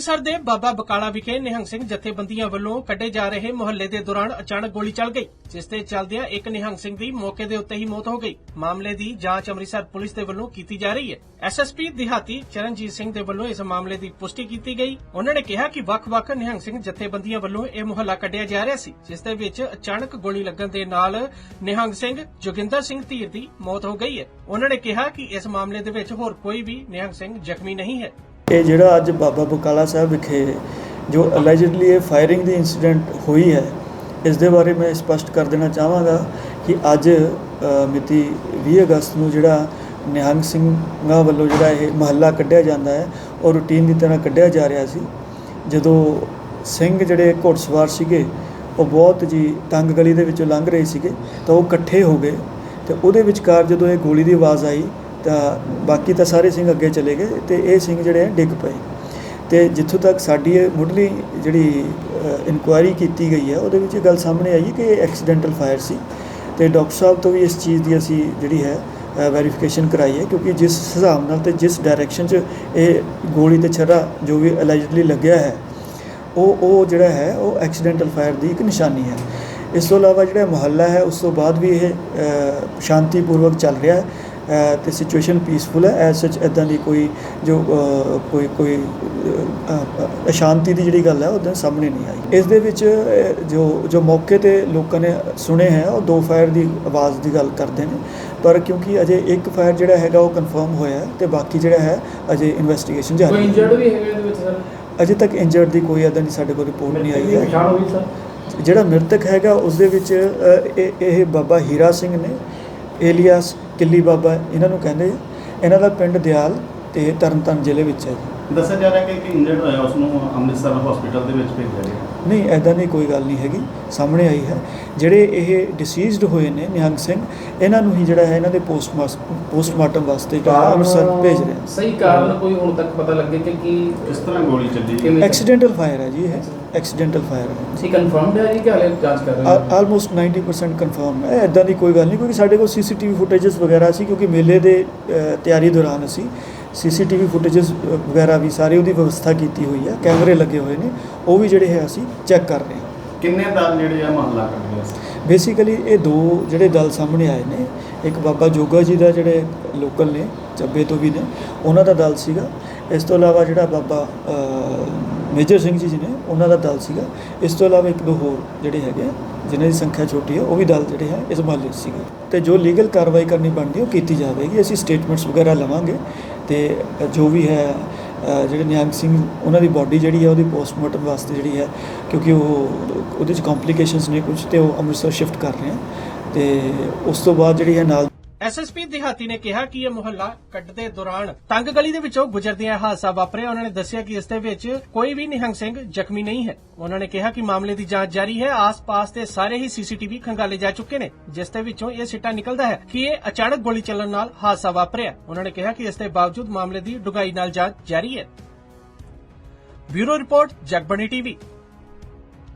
ਅੰਮ੍ਰਿਤਸਰ ਦੇ ਬਾਬਾ ਬਕਾਲਾ ਵਿਖੇ ਨਿਹੰਗ ਸਿੰਘ ਜਥੇਬੰਦੀਆਂ ਵੱਲੋਂ ਕੱਢੇ ਜਾ ਰਹੇ ਮੁਹੱਲੇ ਦੇ ਦੌਰਾਨ ਅਚਾਨਕ ਗੋਲੀ ਚੱਲ ਗਈ, ਜਿਸ ਤੇ ਚੱਲਦਿਆਂ ਇੱਕ ਨਿਹੰਗ ਸਿੰਘ ਦੀ ਮੌਕੇ ਦੇ ਉੱਤੇ ਹੀ ਮੌਤ ਹੋ ਗਈ। ਮਾਮਲੇ ਦੀ ਜਾਂਚ ਅੰਮ੍ਰਿਤਸਰ ਪੁਲਿਸ ਦੇ ਵੱਲੋਂ ਕੀਤੀ ਜਾ ਰਹੀ ਹੈ। ਐਸਐਸਪੀ ਦਿਹਾਤੀ ਚਰਨਜੀਤ ਸਿੰਘ ਦੇ ਵੱਲੋਂ ਇਸ ਮਾਮਲੇ ਦੀ ਪੁਸ਼ਟੀ ਕੀਤੀ ਗਈ। ਉਹਨਾਂ ਨੇ ਕਿਹਾ ਕਿ ਵੱਖ-ਵੱਖ ਨਿਹੰਗ ਸਿੰਘ ਜਥੇਬੰਦੀਆਂ ਵੱਲੋਂ ਇਹ ਮੁਹੱਲਾ ਕੱਢਿਆ ਜਾ ਰਿਹਾ ਸੀ, ਜਿਸ ਦੇ ਵਿੱਚ ਅਚਾਨਕ ਗੋਲੀ ਲੱਗਣ ਦੇ ਨਾਲ ਨਿਹੰਗ ਸਿੰਘ ਜੋਗਿੰਦਰ ਸਿੰਘ ਧੀਰ ਦੀ ਮੌਤ ਹੋ ਗਈ ਹੈ। ਉਹਨਾਂ ਨੇ ਕਿਹਾ ਕਿ ਇਸ ਮਾਮਲੇ ਦੇ ਵਿੱਚ ਹੋਰ ਕੋਈ ਵੀ ਨਿਹੰਗ ਸਿੰਘ ਜ਼ਖਮੀ ਨਹੀਂ ਹੈ। ਇਹ ਜਿਹੜਾ ਅੱਜ ਬਾਬਾ ਬਕਾਲਾ ਸਾਹਿਬ ਵਿਖੇ ਜੋ ਅਲੈਜਡਲੀ ਇਹ ਫਾਇਰਿੰਗ ਦੀ ਇਨਸੀਡੈਂਟ ਹੋਈ ਹੈ ਇਸ ਦੇ ਬਾਰੇ ਮੈਂ ਸਪਸ਼ਟ ਕਰ ਦੇਣਾ ਚਾਹਾਂਗਾ ਕਿ ਅੱਜ ਮਿਤੀ 20 ਅਗਸਤ ਨੂੰ ਜਿਹੜਾ ਨਿਹੰਗ ਸਿੰਘਾਂ ਵੱਲੋਂ ਜਿਹੜਾ ਇਹ ਮਹੱਲਾ ਕੱਢਿਆ ਜਾਂਦਾ ਹੈ, ਉਹ ਰੂਟੀਨ ਦੀ ਤਰ੍ਹਾਂ ਕੱਢਿਆ ਜਾ ਰਿਹਾ ਸੀ। ਜਦੋਂ ਸਿੰਘ ਜਿਹੜੇ ਘੋੜਸਵਾਰ ਸੀਗੇ, ਉਹ ਬਹੁਤ ਜੀ ਤੰਗ ਗਲੀ ਦੇ ਵਿੱਚੋਂ ਲੰਘ ਰਹੇ ਸੀਗੇ, ਤਾਂ ਉਹ ਇਕੱਠੇ ਹੋ ਗਏ ਤੇ ਉਹਦੇ ਵਿਚਕਾਰ ਜਦੋਂ ਇਹ ਗੋਲੀ ਦੀ ਆਵਾਜ਼ ਆਈ ਤਾਂ ਬਾਕੀ ਤਾਂ ਸਾਰੇ ਸਿੰਘ ਅੱਗੇ ਚਲੇ ਗਏ ਤੇ ਇਹ ਸਿੰਘ ਜਿਹੜੇ ਆ ਡਿੱਗ ਪਏ। ਤੇ ਜਿੱਥੋਂ ਤੱਕ ਸਾਡੀ ਇਹ ਮੁੱਢਲੀ ਜਿਹੜੀ ਇਨਕੁਆਇਰੀ ਕੀਤੀ ਗਈ ਹੈ ਉਹਦੇ ਵਿੱਚ ਇਹ ਗੱਲ ਸਾਹਮਣੇ ਆਈ ਕਿ ਇਹ ਐਕਸੀਡੈਂਟਲ ਫਾਇਰ ਸੀ। ਤੇ ਡਾਕਟਰ ਸਾਹਿਬ ਤੋਂ ਵੀ ਇਸ ਚੀਜ਼ ਦੀ ਅਸੀਂ ਜਿਹੜੀ ਹੈ ਵੈਰੀਫਿਕੇਸ਼ਨ ਕਰਾਈ ਹੈ ਕਿਉਂਕਿ ਜਿਸ ਹਿਸਾਬ ਨਾਲ ਤੇ ਜਿਸ ਡਾਇਰੈਕਸ਼ਨ 'ਚ ਇਹ ਗੋਲੀ ਤੇ ਛੱਰਾ ਜੋ ਵੀ ਅਲੈਜਡਲੀ ਲੱਗਿਆ ਹੈ ਉਹ ਉਹ ਜਿਹੜਾ ਹੈ ਉਹ ਐਕਸੀਡੈਂਟਲ ਫਾਇਰ ਦੀ ਇੱਕ ਨਿਸ਼ਾਨੀ ਹੈ। ਇਸ ਤੋਂ ਇਲਾਵਾ ਜਿਹੜਾ ਮੁਹੱਲਾ ਹੈ ਉਸ ਤੋਂ ਬਾਅਦ ਵੀ ਇਹ ਅ, ਸ਼ਾਂਤੀਪੂਰਵਕ ਚੱਲ ਰਿਹਾ ਹੈ। ਤੇ ਸਿਚੁਏਸ਼ਨ ਪੀਸਫੁਲ ਹੈ। ਐਸ ਸੱਚ ਇਦਾਂ ਦੀ ਕੋਈ ਜੋ ਕੋਈ ਕੋਈ ਅਸ਼ਾਂਤੀ ਦੀ ਜਿਹੜੀ ਗੱਲ ਹੈ ਉਹਦੇ ਸਾਹਮਣੇ ਨਹੀਂ ਆਈ। ਇਸ ਦੇ ਵਿੱਚ ਜੋ ਜੋ ਮੌਕੇ ਤੇ ਲੋਕਾਂ ਨੇ ਸੁਣੇ ਹੈ ਉਹ ਦੋ ਫਾਇਰ ਦੀ ਆਵਾਜ਼ ਦੀ ਗੱਲ ਕਰਦੇ ਨੇ। ਪਰ ਕਿਉਂਕਿ ਅਜੇ ਇੱਕ ਫਾਇਰ ਜਿਹੜਾ ਹੈਗਾ ਉਹ ਕਨਫਰਮ ਹੋਇਆ ਤੇ ਬਾਕੀ ਜਿਹੜਾ ਹੈ ਅਜੇ ਇਨਵੈਸਟੀਗੇਸ਼ਨ ਜਾਰੀ ਕੋਈ ਹੈ ਇੰਜਰਡ ਵੀ ਹੈਗਾ ਇਹਦੇ ਵਿੱਚ ਸਰ ਅਜੇ ਤੱਕ ਇੰਜਰਡ ਦੀ ਕੋਈ ਇਦਾਂ ਦੀ ਸਾਡੇ ਕੋਲ ਰਿਪੋਰਟ ਨਹੀਂ ਆਈ ਹੈ। ਜਿਹੜਾ ਮ੍ਰਿਤਕ ਹੈਗਾ ਉਸ ਦੇ ਵਿੱਚ ਇਹ ਇਹ ਬਾਬਾ ਹੀਰਾ ਸਿੰਘ ਨੇ ਏਲੀਆਸ ਕਿੱਲੀ ਬਾਬਾ ਇਹਨਾਂ ਨੂੰ ਕਹਿੰਦੇ ਇਹਨਾਂ ਦਾ ਪਿੰਡ ਦਿਆਲ ਤੇ ਤਰਨਤਾਰਨ ਜ਼ਿਲ੍ਹੇ ਵਿੱਚ ਹੈ ਦੱਸਿਆ ਜਾ ਰਿਹਾ ਕਿ ਇੱਕ ਇੰਜਰਡ ਹੋਇਆ ਉਸ ਨੂੰ ਅੰਮ੍ਰਿਤਸਰ ਹਸਪੀਟਲ ਦੇ ਵਿੱਚ ਭੇਜਿਆ ਗਿਆ। ਨਹੀਂ ਐਦਾਂ ਦੀ ਕੋਈ ਗੱਲ ਨਹੀਂ ਹੈਗੀ ਸਾਹਮਣੇ ਆਈ ਹੈ। ਜਿਹੜੇ ਇਹ ਡਿਸੀਜ਼ਡ ਹੋਏ ਨੇ ਨਿਹੰਗ ਸਿੰਘ ਇਹਨਾਂ ਨੂੰ ਹੀ ਜਿਹੜਾ ਹੈ ਇਹਨਾਂ ਦੇ ਪੋਸਟਮਾਰਟਮ ਵਾਸਤੇ ਜਿਹੜਾ ਅੰਮ੍ਰਿਤਸਰ ਭੇਜ ਰਹੇ ਸਹੀ ਕਾਰਨ ਕੋਈ ਹੁਣ ਤੱਕ ਪਤਾ ਲੱਗੇ ਕਿ ਕੀ ਕਿਸ ਤਰ੍ਹਾਂ ਗੋਲੀ ਚੱਲੀ? ਐਕਸੀਡੈਂਟਲ ਫਾਇਰ ਹੈ ਜੀ ਇਹ ਐਕਸੀਡੈਂਟਲ ਫਾਇਰ ਹੈ। ਸੀ ਕਨਫਰਮਡ ਹੈ ਜੀ ਕਿ ਹਾਲੇ ਜਾਂਚ ਕਰ ਰਹੇ ਹੋ? ਆਲਮੋਸਟ 90% ਕਨਫਰਮ ਹੈ। ਐਦਾਂ ਦੀ ਕੋਈ ਗੱਲ ਨਹੀਂ ਕਿਉਂਕਿ ਸਾਡੇ ਕੋਲ ਸੀਸੀਟੀਵੀ ਫੁਟੇजेस ਵਗੈਰਾ ਸੀ ਕਿਉਂਕਿ ਮੇਲੇ ਦੇ ਤਿਆਰੀ ਦੌਰਾਨ ਅਸੀਂ ਸੀਸੀਟੀਵੀ ਫੁਟੇजेस ਵਗੈਰਾ ਵੀ ਸਾਰੇ ਉਹਦੀ ਵਿਵਸਥਾ ਕੀਤੀ ਹੋਈ ਹੈ ਕੈਮਰੇ ਲੱਗੇ ਹੋਏ ਨੇ ਉਹ ਵੀ ਜਿਹੜੇ ਹੈ ਅਸੀਂ ਚੈੱਕ ਕਰ ਰਹੇ ਹਾਂ। ਕਿੰਨੇ ਦਲ ਜਿਹੜੇ ਆ ਮਹੱਲਾ ਸੀ ਬੇਸਿਕਲੀ ਇਹ ਦੋ ਜਿਹੜੇ ਦਲ ਸਾਹਮਣੇ ਆਏ ਨੇ ਇੱਕ ਬਾਬਾ ਜੋਗਾ ਜੀ ਦਾ ਜਿਹੜੇ ਲੋਕਲ ਨੇ ਚੱਬੇ ਤੋਂ ਵੀ ਨੇ ਉਹਨਾਂ ਦਾ ਦਲ ਸੀਗਾ। ਇਸ ਤੋਂ ਇਲਾਵਾ ਜਿਹੜਾ ਬਾਬਾ ਮੇਜਰ ਸਿੰਘ ਜੀ ਜੀ ਨੇ ਉਹਨਾਂ ਦਾ ਦਲ ਸੀਗਾ। ਇਸ ਤੋਂ ਇਲਾਵਾ ਇੱਕ ਦੋ ਹੋਰ ਜਿਹੜੇ ਹੈਗੇ ਜਿਨ੍ਹਾਂ ਦੀ ਸੰਖਿਆ ਛੋਟੀ ਹੈ ਉਹ ਵੀ ਦਲ ਜਿਹੜੇ ਹੈ ਇਸ ਮਹੱਲੇ 'ਚ ਸੀਗੇ। ਤੇ ਜੋ ਲੀਗਲ ਕਾਰਵਾਈ ਕਰਨੀ ਬਣਦੀ ਉਹ ਕੀਤੀ ਜਾਵੇਗੀ। ਅਸੀਂ ਸਟੇਟਮੈਂਟਸ ਵਗੈਰਾ ਲਵਾਂਗੇ। ਤੇ ਜੋ ਵੀ ਹੈ ਜਿਹੜੇ ਨਿਹੰਗ ਸਿੰਘ, ਉਹਨਾਂ ਦੀ ਬਾਡੀ ਜਿਹੜੀ ਹੈ, ਉਹਦੀ ਪੋਸਟਮਾਰਟਮ ਵਾਸਤੇ ਜਿਹੜੀ ਹੈ, ਕਿਉਂਕਿ ਉਹ ਉਹਦੇ 'ਚ ਕੰਪਲਿਕੇਸ਼ਨਸ ਨੇ ਕੁਝ ਤੇ ਉਹ ਅੰਮ੍ਰਿਤਸਰ ਸ਼ਿਫਟ ਕਰ ਰਹੇ ਆ। ਤੇ ਉਸ ਤੋਂ ਬਾਅਦ ਜਿਹੜੀ ਹੈ ਨਾਲ ਐਸਐਸਪੀ ਦਿਹਾਤੀ ਨੇ ਕਿਹਾ ਕਿ ਇਹ ਮੁਹੱਲਾ ਕੱਢਦੇ ਦੌਰਾਨ ਤੰਗ ਗਲੀ ਦੇ ਵਿੱਚੋਂ ਗੁਜ਼ਰਦਿਆਂ ਹਾਦਸਾ ਵਾਪਰਿਆ। ਉਹਨਾਂ ਨੇ ਦੱਸਿਆ ਕਿ ਇਸ ਦੇ ਵਿੱਚ ਕੋਈ ਵੀ ਨਿਹੰਗ ਸਿੰਘ ਜ਼ਖਮੀ ਨਹੀਂ ਹੈ। ਉਹਨਾਂ ਨੇ ਕਿਹਾ ਕਿ ਮਾਮਲੇ ਦੀ ਜਾਂਚ ਜਾਰੀ ਹੈ। ਆਸ-ਪਾਸ ਦੇ ਸਾਰੇ ਹੀ ਸੀਸੀਟੀਵੀ ਖੰਗਾਲੇ ਜਾ ਚੁੱਕੇ ਨੇ, ਜਿਸ ਦੇ ਵਿੱਚੋਂ ਇਹ ਸਿੱਟਾ ਨਿਕਲਦਾ ਹੈ ਕਿ ਇਹ ਅਚਾਨਕ ਗੋਲੀ ਚੱਲਣ ਨਾਲ ਹਾਦਸਾ ਵਾਪਰਿਆ। ਉਹਨਾਂ ਨੇ ਕਿਹਾ ਕਿ ਇਸ ਦੇ ਬਾਵਜੂਦ ਮਾਮਲੇ ਦੀ ਡੂੰਘਾਈ ਨਾਲ ਜਾਂਚ ਜਾਰੀ ਹੈ। Bureau report, Jagbani TV.